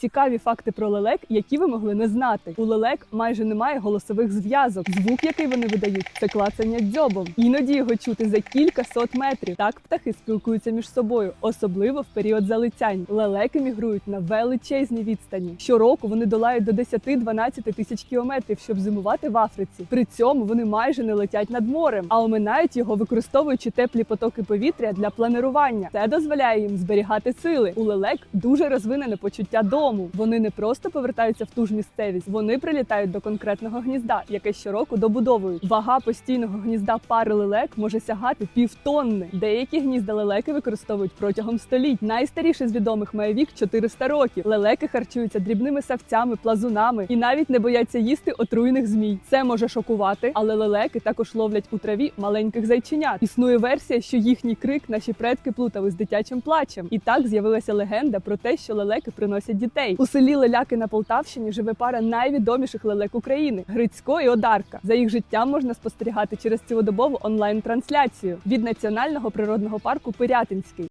Цікаві факти про лелек, які ви могли не знати. У лелек майже немає голосових зв'язок. Звук, який вони видають, це клацання дзьобом. Іноді його чути за кілька сот метрів. Так птахи спілкуються між собою, особливо в період залицянь. Лелеки мігрують на величезні відстані. Щороку вони долають до 10-12 тисяч кілометрів, щоб зимувати в Африці. При цьому вони майже не летять над морем, а оминають його, використовуючи теплі потоки повітря для планирування. Це дозволяє їм зберігати сили. У лелек дуже розвинене почуття дому. Вони не просто повертаються в ту ж місцевість, вони прилітають до конкретного гнізда, яке щороку добудовують. Вага постійного гнізда пари лелек може сягати півтонни. Деякі гнізда лелеки використовують протягом століть. Найстаріший з відомих має вік 400 років. Лелеки харчуються дрібними савцями, плазунами і навіть не бояться їсти отруйних змій. Це може шокувати, але лелеки також ловлять у траві маленьких зайченят. Існує версія, що їхній крик наші предки плутали з дитячим плачем. І так з'явилася легенда про те, що лелеки приносять дітей. У селі Леляки на Полтавщині живе пара найвідоміших лелек України Грицько і Одарка. За їх життям можна спостерігати через цілодобову онлайн-трансляцію від національного природного парку Пирятинський.